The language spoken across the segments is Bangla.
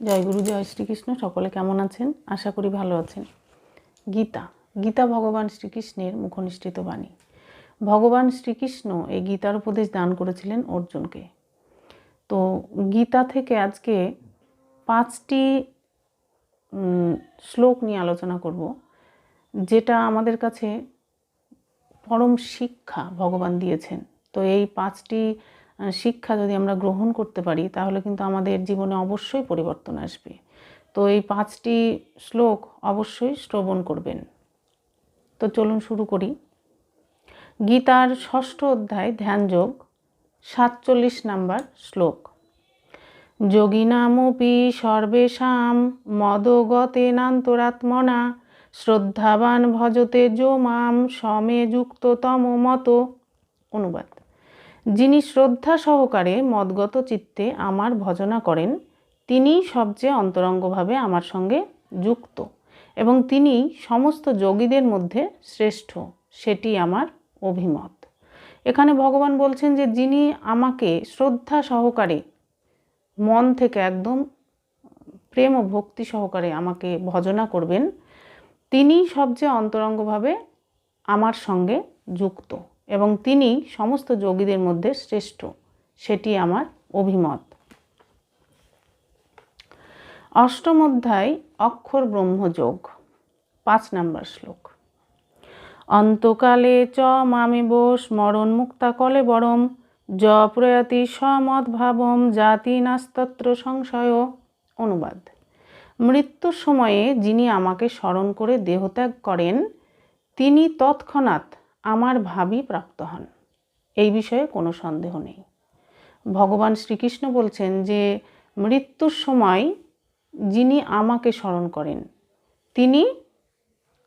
জয় গুরু, জয় শ্রীকৃষ্ণ, সকলে কেমন আছেন? আশা করি ভালো আছেন। গীতা গীতা ভগবান শ্রীকৃষ্ণের মুখনিষ্ঠিত বাণী। ভগবান শ্রীকৃষ্ণ এই গীতার উপদেশ দান করেছিলেন অর্জুনকে। তো গীতা থেকে আজকে পাঁচটি শ্লোক নিয়ে আলোচনা করব, যেটা আমাদের কাছে পরম শিক্ষা ভগবান দিয়েছেন। তো এই পাঁচটি শিক্ষা যদি আমরা গ্রহণ করতে পারি, তাহলে কিন্তু আমাদের জীবনে অবশ্যই পরিবর্তন আসবে। তো এই পাঁচটি শ্লোক অবশ্যই শ্রবণ করবেন। তো চলুন শুরু করি। গীতার ষষ্ঠ অধ্যায়, ধ্যানযোগ, সাতচল্লিশ নাম্বার শ্লোক। যোগিনামপি সর্বেষাং মদগতেনান্তরাত্মনা শ্রদ্ধাবান ভজতে যো মাম সমে যুক্ততম মত। অনুবাদ। যিনি শ্রদ্ধা সহকারে মদগত চিত্তে আমার ভজনা করেন তিনি সবচেয়ে অন্তরঙ্গভাবে আমার সঙ্গে যুক্ত এবং তিনি সমস্ত যোগীদের মধ্যে শ্রেষ্ঠ, সেটি আমার অভিমত। এখানে ভগবান বলছেন যে, যিনি আমাকে শ্রদ্ধা সহকারে, মন থেকে একদম প্রেম ও ভক্তি সহকারে আমাকে ভজনা করবেন তিনি সবচেয়ে অন্তরঙ্গভাবে আমার সঙ্গে যুক্ত। এবং তিনি সমস্ত যোগীদের মধ্যে শ্রেষ্ঠ। সেটি আমার অভিমত। অষ্টম অধ্যায়, অক্ষর ব্রহ্মযোগ, পাঁচ নাম্বার শ্লোক। অন্তকালে চ মামেব স্মরণ মুক্তা কলে বরম য প্রয়াতি সমদ্ভাবম জাতি নাস্তত্র সংশয়। অনুবাদ। মৃত্যুর সময়ে যিনি আমাকে স্মরণ করে দেহত্যাগ করেন, তিনি তৎক্ষণাৎ আমার ভাবি প্রাপ্ত হন। এই বিষয়ে কোনো সন্দেহ নেই। ভগবান শ্রীকৃষ্ণ বলছেন যে, মৃত্যুর সময় যিনি আমাকে স্মরণ করেন, তিনি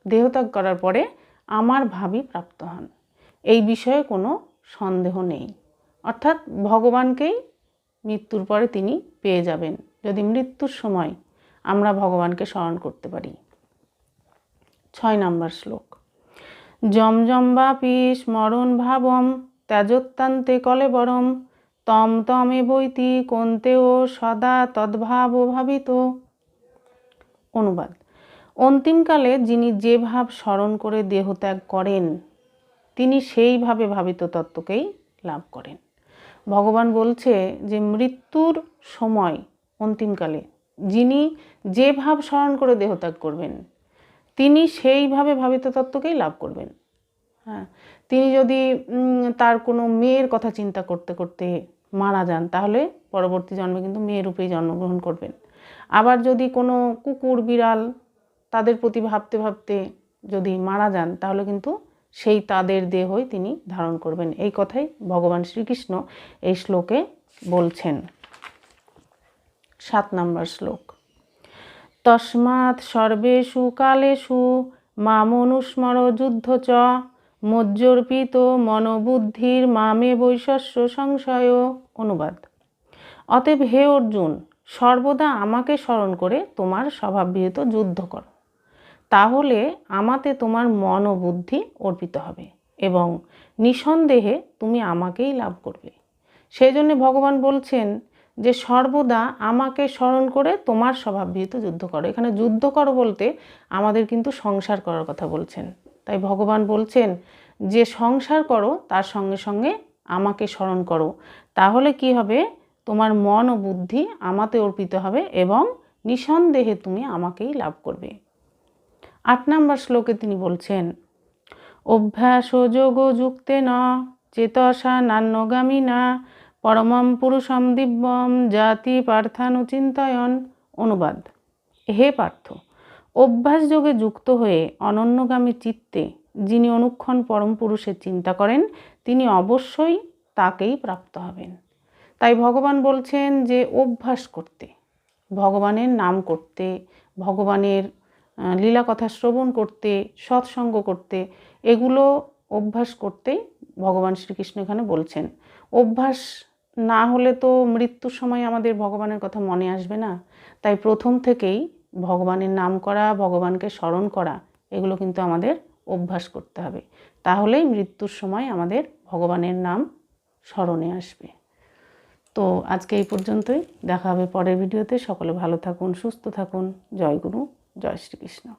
দেহত্যাগ করার পরে আমার ভাবি প্রাপ্ত হন। এই বিষয়ে কোনো সন্দেহ নেই। অর্থাৎ ভগবানকেই মৃত্যুর পরে তিনি পেয়ে যাবেন, যদি মৃত্যুর সময় আমরা ভগবানকে স্মরণ করতে পারি। ছয় নম্বর শ্লোক। জমজম্বাপি স্মরণ ভাবম, ত্যাজোত্তান্তে কলেবরম তম তমে বৈতি কন্তেও সদা তদ্ভাব ভাবিত। অনুবাদ। অন্তিমকালে যিনি যে ভাব স্মরণ করে দেহত্যাগ করেন, তিনি সেইভাবে ভাবিত তত্ত্বকেই লাভ করেন। ভগবান বলছে যে, মৃত্যুর সময় অন্তিমকালে যিনি যে ভাব স্মরণ করে দেহত্যাগ করবেন তিনি সেইভাবে ভাবিত তত্ত্বকেই লাভ করবেন। হ্যাঁ তিনি যদি তার কোনো মেয়ের কথা চিন্তা করতে করতে মারা যান, তাহলে পরবর্তী জন্মে কিন্তু মেয়ের রূপেই জন্মগ্রহণ করবেন। আবার যদি কোনো কুকুর, বিড়াল তাদের প্রতি ভাবতে ভাবতে যদি মারা যান, তাহলে কিন্তু সেই তাদের দেহই তিনি ধারণ করবেন। এই কথাই ভগবান শ্রীকৃষ্ণ এই শ্লোকে বলছেন। সাত নম্বর শ্লোক। তস্মাৎ সর্বেষু কালেষু, মামনুস্মর যুদ্ধ চ। মজ্জর্পিত মনোবুদ্ধির মামে বৈশস্য সংশয়। অনুবাদ। অতএব হে অর্জুন, সর্বদা আমাকে স্মরণ করে তোমার স্বভাববিহিত যুদ্ধ করো। তাহলে আমাতে তোমার মনোবুদ্ধি অর্পিত হবে এবং নিঃসন্দেহে তুমি আমাকেই লাভ করবে। সেই জন্য ভগবান বলছেন যে সর্বদা আমাকে স্মরণ করে তোমার স্বভাববিহিত যুদ্ধ করো। এখানে যুদ্ধ করো বলতে আমাদের কিন্তু সংসার করার কথা বলছেন। তাই ভগবান বলছেন যে সংসার করো, তার সঙ্গে সঙ্গে আমাকে স্মরণ করো। তাহলে কি হবে? তোমার মন ও বুদ্ধি আমাতে অর্পিত হবে এবং নিঃসন্দেহে তুমি আমাকেই লাভ করবে। আট নম্বর শ্লোকে তিনি বলছেন, অভ্যাস যোগ যুক্তে ন, চেতসা নান্যগামী না পরমম পুরুষম দিব্যম জাতি পার্থানুচিন্তয়ন অনুবাদ। হে পার্থ, অভ্যাস যোগে যুক্ত হয়ে অনন্যগামী চিত্তে যিনি অনুক্ষণ পরম পুরুষের চিন্তা করেন, তিনি অবশ্যই তাকেই প্রাপ্ত হবেন। তাই ভগবান বলছেন যে অভ্যাস করতে, ভগবানের নাম করতে, ভগবানের লীলা কথা শ্রবণ করতে, সৎসঙ্গ করতে, এগুলো অভ্যাস করতেই ভগবান শ্রীকৃষ্ণ এখানে বলছেন। অভ্যাস না হলে তো মৃত্যুর সময় আমাদের ভগবানের কথা মনে আসবে না। তাই প্রথম থেকেই ভগবানের নাম করা, ভগবানকে স্মরণ করা, এগুলো কিন্তু আমাদের অভ্যাস করতে হবে। তাহলেই মৃত্যুর সময় আমাদের ভগবানের নাম স্মরণে আসবে। তো আজকে এই পর্যন্তই। দেখা হবে পরের ভিডিওতে। সকলে ভালো থাকুন, সুস্থ থাকুন। জয় গুরু, জয় শ্রীকৃষ্ণ।